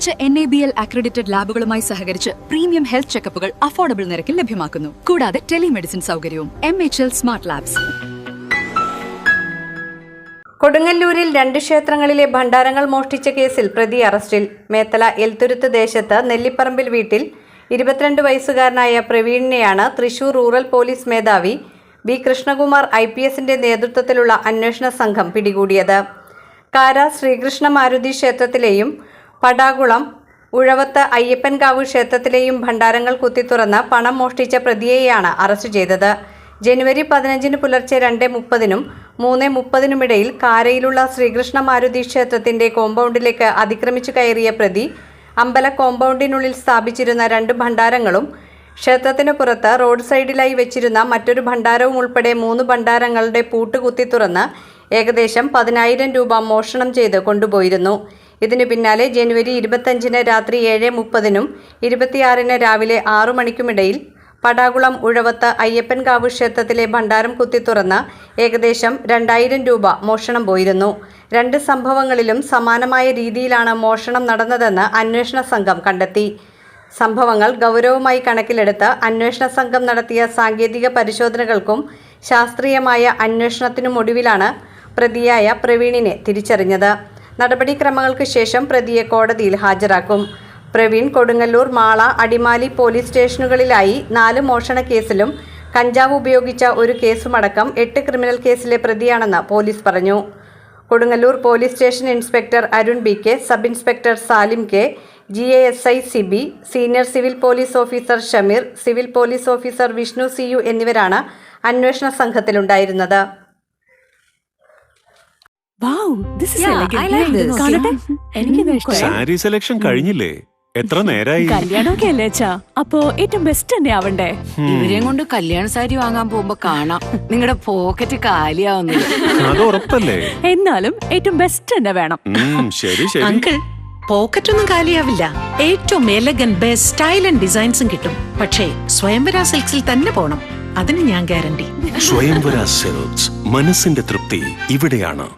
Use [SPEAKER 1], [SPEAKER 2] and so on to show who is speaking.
[SPEAKER 1] മികച്ച N A B L accredited ലാബുകളുമായി സഹകരിച്ച് premium health ചെക്കപ്പുകൾ affordable നിരക്കിൽ ലഭ്യമാക്കുന്നു. കൂടാതെ ടെലിമെഡിസിൻ സൗകര്യവും M H L smart labs
[SPEAKER 2] കൊടുങ്ങല്ലൂരിൽ രണ്ട് ക്ഷേത്രങ്ങളിലെ ഭണ്ഡാരങ്ങൾ മോഷ്ടിച്ച കേസിൽ പ്രതി അറസ്റ്റിൽ. മേത്തല എൽത്തുരുത്ത് ദേശത്ത് നെല്ലിപ്പറമ്പിൽ വീട്ടിൽ ഇരുപത്തിരണ്ട് വയസ്സുകാരനായ പ്രവീണിനെയാണ് തൃശൂർ റൂറൽ പോലീസ് മേധാവി വി കൃഷ്ണകുമാർ ഐ പി എസിന്റെ നേതൃത്വത്തിലുള്ള അന്വേഷണ സംഘം പിടികൂടിയത്. കാര ശ്രീകൃഷ്ണ മാരുതി ക്ഷേത്രത്തിലെയും പടാകുളം ഉഴവത്ത് അയ്യപ്പൻകാവ് ക്ഷേത്രത്തിലെയും ഭണ്ഡാരങ്ങൾ കുത്തിത്തുറന്ന് പണം മോഷ്ടിച്ച പ്രതിയെയാണ് അറസ്റ്റ് ചെയ്തത്. ജനുവരി പതിനഞ്ചിന് പുലർച്ചെ രണ്ട് മുപ്പതിനും മൂന്ന് മുപ്പതിനുമിടയിൽ കാരയിലുള്ള ശ്രീകൃഷ്ണ മാരുതി ക്ഷേത്രത്തിന്റെ കോമ്പൗണ്ടിലേക്ക് അതിക്രമിച്ചു കയറിയ പ്രതി അമ്പല കോമ്പൗണ്ടിനുള്ളിൽ സ്ഥാപിച്ചിരുന്ന രണ്ട് ഭണ്ഡാരങ്ങളും ക്ഷേത്രത്തിന് പുറത്ത് റോഡ് സൈഡിലായി വെച്ചിരുന്ന മറ്റൊരു ഭണ്ഡാരവും ഉൾപ്പെടെ മൂന്ന് ഭണ്ഡാരങ്ങളുടെ പൂട്ട് കുത്തി തുറന്ന് ഏകദേശം പതിനായിരം രൂപ മോഷണം ചെയ്ത് കൊണ്ടുപോയിരുന്നു. ഇതിനു പിന്നാലെ ജനുവരി ഇരുപത്തഞ്ചിന് രാത്രി ഏഴ് മുപ്പതിനും ഇരുപത്തിയാറിന് രാവിലെ ആറു മണിക്കുമിടയിൽ പടാകുളം ഉഴവത്ത് അയ്യപ്പൻകാവ് ക്ഷേത്രത്തിലെ ഭണ്ഡാരം കുത്തി തുറന്ന് ഏകദേശം രണ്ടായിരം രൂപ മോഷണം പോയിരുന്നു. രണ്ട് സംഭവങ്ങളിലും സമാനമായ രീതിയിലാണ് മോഷണം നടന്നതെന്ന് അന്വേഷണ സംഘം കണ്ടെത്തി. സംഭവങ്ങൾ ഗൗരവമായി കണക്കിലെടുത്ത് അന്വേഷണ സംഘം നടത്തിയ സാങ്കേതിക പരിശോധനകൾക്കും ശാസ്ത്രീയമായ അന്വേഷണത്തിനുമൊടുവിലാണ് പ്രതിയായ പ്രവീണിനെ തിരിച്ചറിഞ്ഞത്. നടപടിക്രമങ്ങൾക്ക് ശേഷം പ്രതിയെ കോടതിയിൽ ഹാജരാക്കും. പ്രവീൺ കൊടുങ്ങല്ലൂർ മാള അടിമാലി പോലീസ് സ്റ്റേഷനുകളിലായി നാല് മോഷണ കേസിലും കഞ്ചാവ് ഉപയോഗിച്ച ഒരു കേസുമടക്കം എട്ട് ക്രിമിനൽ കേസിലെ പ്രതിയാണെന്ന് പോലീസ് പറഞ്ഞു. Kodungallur police station inspector Arun B K sub inspector Salim K G A S I Sibi senior civil police officer Shameer civil police officer Vishnu C U എന്നിവരാണ് അന്വേഷണ സംഘത്തിലുണ്ടായിരുന്നത്.
[SPEAKER 3] സാരി സെലക്ഷൻ കഴിഞ്ഞില്ലേ? എത്ര നേരായി?
[SPEAKER 4] കല്യാണമൊക്കെ അല്ലേ അച്ഛാ? അപ്പോ ഏറ്റവും ബെസ്റ്റ് തന്നെ ആവണ്ടേ?
[SPEAKER 5] ഇവരെയും കൊണ്ട് കല്യാണ സാരി വാങ്ങാൻ പോകുമ്പോ കാണാം. നിങ്ങളുടെ പോക്കറ്റ് കാലിയാവുന്നത്.
[SPEAKER 3] അത് ഉറപ്പല്ലേ?
[SPEAKER 4] എന്നാലും ഏറ്റവും ബെസ്റ്റ് തന്നെ വേണം.
[SPEAKER 3] ശരി ശരി.
[SPEAKER 6] അങ്കിൾ പോക്കറ്റ് ഒന്നും കാലിയാവില്ല. ഏറ്റവും എലഗൻ ബെസ്റ്റ് സ്റ്റൈൽ ആൻഡ് ഡിസൈൻസും കിട്ടും. പക്ഷേ സ്വയംവര സിൽക്സിൽ തന്നെ പോണം. അതിന് ഞാൻ ഗ്യാരണ്ടി
[SPEAKER 3] സ്വയംവര സിൽക്സ് മനസ്സിന്റെ തൃപ്തി ഇവിടെയാണ്.